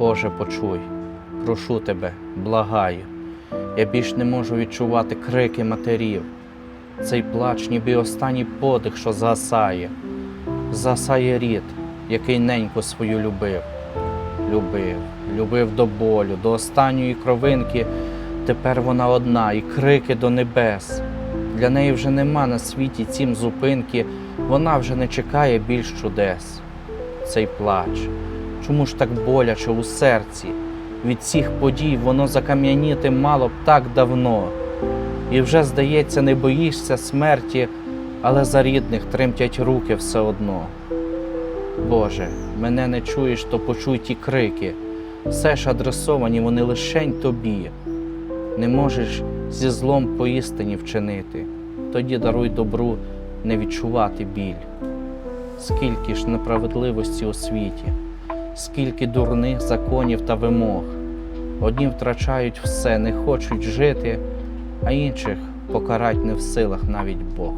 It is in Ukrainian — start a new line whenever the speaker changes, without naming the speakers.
Боже, почуй, прошу тебе, благаю. Я більш не можу відчувати крики матерів. Цей плач, ніби останній подих, що згасає, згасає рід, який неньку свою любив. Любив, любив до болю, до останньої кровинки. Тепер вона одна, і крики до небес. Для неї вже нема на світі цім зупинки, вона вже не чекає більш чудес. Цей плач, чому ж так боляче у серці? Від цих подій воно закам'яніти мало б так давно. І вже, здається, не боїшся смерті, але за рідних тремтять руки все одно. Боже, мене не чуєш, то почуй ті крики. Все ж адресовані вони лишень тобі. Не можеш зі злом поістині вчинити, тоді даруй добру не відчувати біль. Скільки ж неправедливості у світі, скільки дурних законів та вимог. Одні втрачають все, не хочуть жити, а інших покарать не в силах навіть Бог.